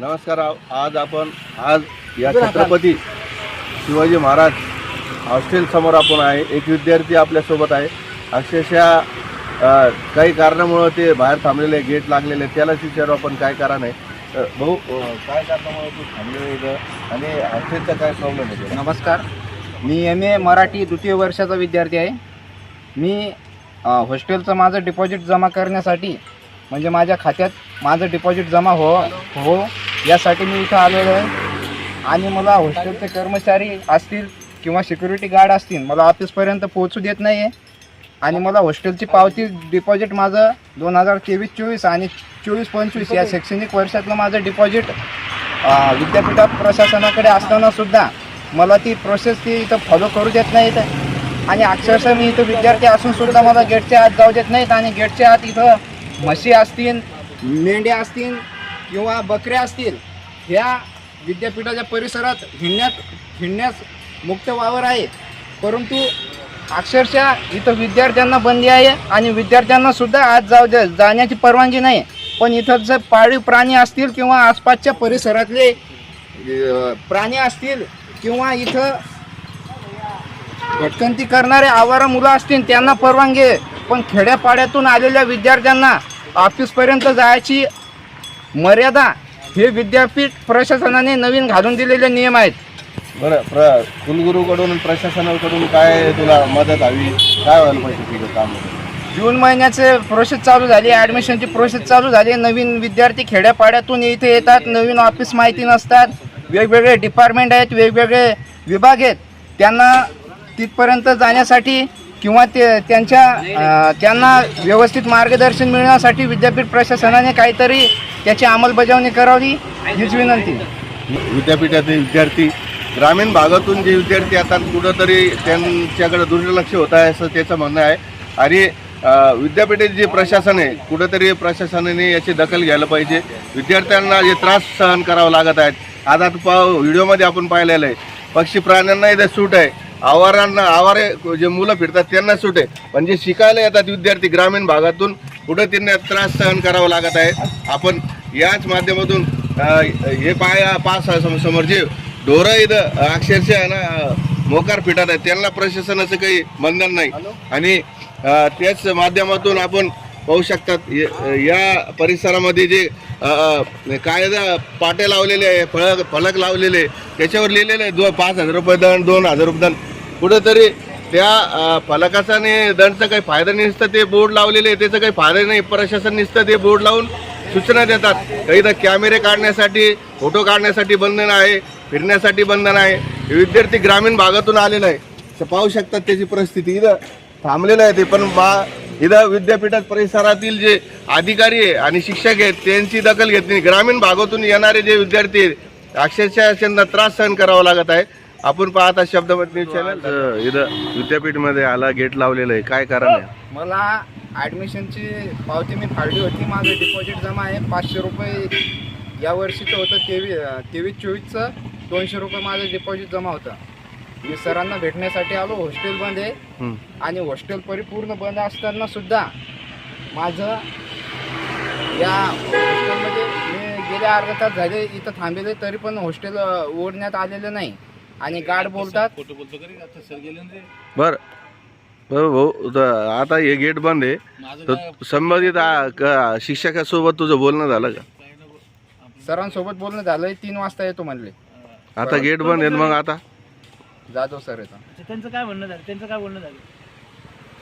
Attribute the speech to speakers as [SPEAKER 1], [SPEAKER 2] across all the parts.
[SPEAKER 1] नमस्कार आज आपण आज या छत्रपती शिवाजी महाराज हॉस्टेल समोर आपण आहे. एक विद्यार्थी आपल्यासोबत आहे. अक्षरशः काही कारणामुळं ते बाहेर थांबलेले गेट लागलेले त्याला त्यालाच विचारू आपण काय कारण आहे. तर भाऊ काय कारणामुळे तू थांबलेलं इथं? आणि हॉस्टेलचा काय प्रॉब्लेम होतो
[SPEAKER 2] नमस्कार. मी एम ए मराठी द्वितीय वर्षाचा विद्यार्थी आहे. मी हॉस्टेलचं माझं डिपॉझिट जमा करण्यासाठी म्हणजे माझ्या खात्यात माझं डिपॉझिट जमा हो हो यासाठी मी इथं आलेलो आहे. आणि मला हॉस्टेलचे कर्मचारी असतील किंवा सिक्युरिटी गार्ड असतील मला ऑफिसपर्यंत पोहोचू देत नाही आहे आणि मला हॉस्टेलची पावती डिपॉझिट माझं दोन हजार तेवीस चोवीस आणि चोवीस पंचवीस या शैक्षणिक वर्षातलं माझं डिपॉझिट विद्यापीठात प्रशासनाकडे असतानासुद्धा मला ती प्रोसेस ती इथं फॉलो करू देत नाहीत. आणि अक्षरशः मी इथं विद्यार्थी असूनसुद्धा मला गेटच्या आत जाऊ देत नाहीत आणि गेटच्या आत इथं म्हशी असतील मेंढ्या असतील किंवा बकऱ्या असतील ह्या विद्यापीठाच्या परिसरात हिंडण्यात हिंडण्यास मुक्त वावर आहे. परंतु अक्षरशः इथं विद्यार्थ्यांना बंदी आहे आणि विद्यार्थ्यांना सुद्धा आज जाऊ द्या जाण्याची परवानगी नाही. पण इथं जर पाळीव प्राणी असतील किंवा आसपासच्या परिसरातले प्राणी असतील किंवा इथं भटकंती करणारे आवारा मुलं असतील त्यांना परवानगी आहे. पण खेड्यापाड्यातून आलेल्या विद्यार्थ्यांना ऑफिसपर्यंत जायची मर्यादा हे विद्यापीठ प्रशासनाने नवीन घालून दिलेले नियम आहेत.
[SPEAKER 1] बरं प्र कुलगुरूकडून प्रशासनाकडून काय तुला मदत हवी? काय व्हायला पाहिजे तुझं काम
[SPEAKER 2] जून महिन्याचे प्रोसेस चालू झाली ॲडमिशनची प्रोसेस चालू झाली. नवीन विद्यार्थी खेड्यापाड्यातून इथे येतात नवीन ऑफिस माहिती नसतात. वेगवेगळे डिपार्टमेंट आहेत वेगवेगळे विभाग आहेत. त्यांना तिथपर्यंत जाण्यासाठी किंवा ते त्यांच्या त्यांना व्यवस्थित मार्गदर्शन मिळण्यासाठी विद्यापीठ प्रशासनाने काहीतरी त्याची अंमलबजावणी करावी हीच विनंती.
[SPEAKER 1] विद्यापीठातील विद्यार्थी ग्रामीण भागातून जे विद्यार्थी येतात कुठंतरी त्यांच्याकडे दुर्लक्ष होत आहे असं त्याचं म्हणणं आहे. आणि विद्यापीठाचे जे प्रशासन आहे कुठंतरी प्रशासनाने याची दखल घ्यायला पाहिजे. विद्यार्थ्यांना जे त्रास सहन करावं लागत आहेत आज आता पा व्हिडिओमध्ये आपण पाहिलेलं आहे. पक्षी प्राण्यांना इथे सूट आहे. आवारांना आवारे जे मुलं फिरतात त्यांना सूट. आहे पण जे शिकायला येतात विद्यार्थी ग्रामीण भागातून कुठं त्यांना त्रास सहन करावा लागत आहे. आपण याच माध्यमातून हे पाय पाच सम- समोर जे ढोरं इथं अक्षरशः आहे ना मोकार फिटत आहेत त्यांना प्रशासनाचं काही बंधन नाही. आणि त्याच माध्यमातून आपण पाहू शकतात य- परिसरामध्ये जे कायदा पाटे लावलेले आहे फळक फलक लावलेले त्याच्यावर लिहिलेले आहे दो पाच हजार रुपये दंड दोन हजार रुपये दंड. कुठंतरी त्या फलकाचा आणि दंडचा काही फायदा नसतं ते बोर्ड लावलेले आहे त्याचा काही फायदा नाही. प्रशासन नसतं ते बोर्ड लावून सूचना देतात. काही तर कॅमेरे काढण्यासाठी फोटो काढण्यासाठी बंधन आहे फिरण्यासाठी बंधन आहे. विद्यार्थी ग्रामीण भागातून आलेला आहे. तर पाहू शकतात त्याची परिस्थिती. इथं थांबलेलं आहे ते पण बा इथं विद्यापीठात परिसरातील जे अधिकारी आहे आणि शिक्षक आहेत त्यांची दखल घेतली. नाही. ग्रामीण भागातून येणारे जे विद्यार्थी आहेत अक्षरशः त्यांना त्रास सहन करावा लागत आहे. आपण पाहता शब्दमत न्यूज चॅनल इथं विद्यापीठमध्ये आला गेट लावलेलं आहे. काय कारण आहे?
[SPEAKER 2] मला ॲडमिशनची पावती मी फाडली होती. माझं डिपॉझिट जमा आहे. पाचशे रुपये या वर्षीचं होतं. तेवीस तेवीस चोवीसचं दोनशे रुपये माझं डिपॉझिट जमा होतं. मी सरांना भेटण्यासाठी आलो हॉस्टेल बंद आहे.
[SPEAKER 1] हं.
[SPEAKER 2] आणि हॉस्टेल परिपूर्ण बंद असताना सुद्धा माझं या हॉस्टेलमध्ये मी गेले अर्धा तास झाले इथं थांबेले तरी पण हॉस्टेल ओढण्यात आलेलं नाही. आणि गार्ड बोलतात.
[SPEAKER 1] बर. बर भाऊ त- आता हे गेट बंद आहे. तर संबंधित आ- क- शिक्षकासोबत तुझं बोलणं झालं का?
[SPEAKER 2] सरांसोबत बोलणं झालंय तीन वाजता येतो म्हणले.
[SPEAKER 1] आता गेट बंद आहे मग आता?
[SPEAKER 2] जाधव सर येतो
[SPEAKER 3] अच्छा, त्यांचं काय म्हणणं झालं? त्यांचं काय बोलणं झालं?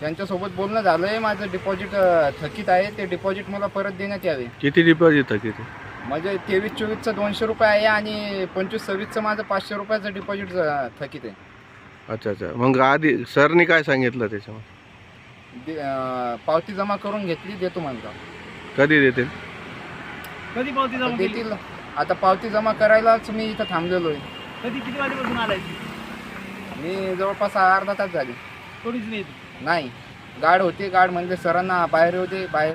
[SPEAKER 2] त्यांच्यासोबत बोलणं झालंय माझं डिपॉझिट थकीत आहे. ते डिपॉझिट मला परत देण्यात यावे.
[SPEAKER 1] किती डिपॉझिट किती
[SPEAKER 2] म्हणजे तेवीस चोवीसचं दोनशे रुपये आहे आणि पंचवीस सव्वीसचं माझं पाचशे रुपयाचं डिपॉझिट थकीत आहे.
[SPEAKER 1] अच्छा अच्छा. मग आधी सरनी काय सांगितलं त्याच्यामध्ये
[SPEAKER 2] दे- अं, पावती जमा करून घेतली देतो म्हणतो
[SPEAKER 1] कधी देतील?
[SPEAKER 3] कधी पावती जमा केली?
[SPEAKER 2] देतील. आता पावती जमा करायलाच मी इथं थांबलेलो आहे.
[SPEAKER 3] कधी किती वाजेपासून आलाय?
[SPEAKER 2] मी जवळपास अर्धा तास झाली.
[SPEAKER 3] कोणीच नाही
[SPEAKER 2] नाही. गार्ड होते गार्ड म्हणले सरांना बाहेर होते बाहेर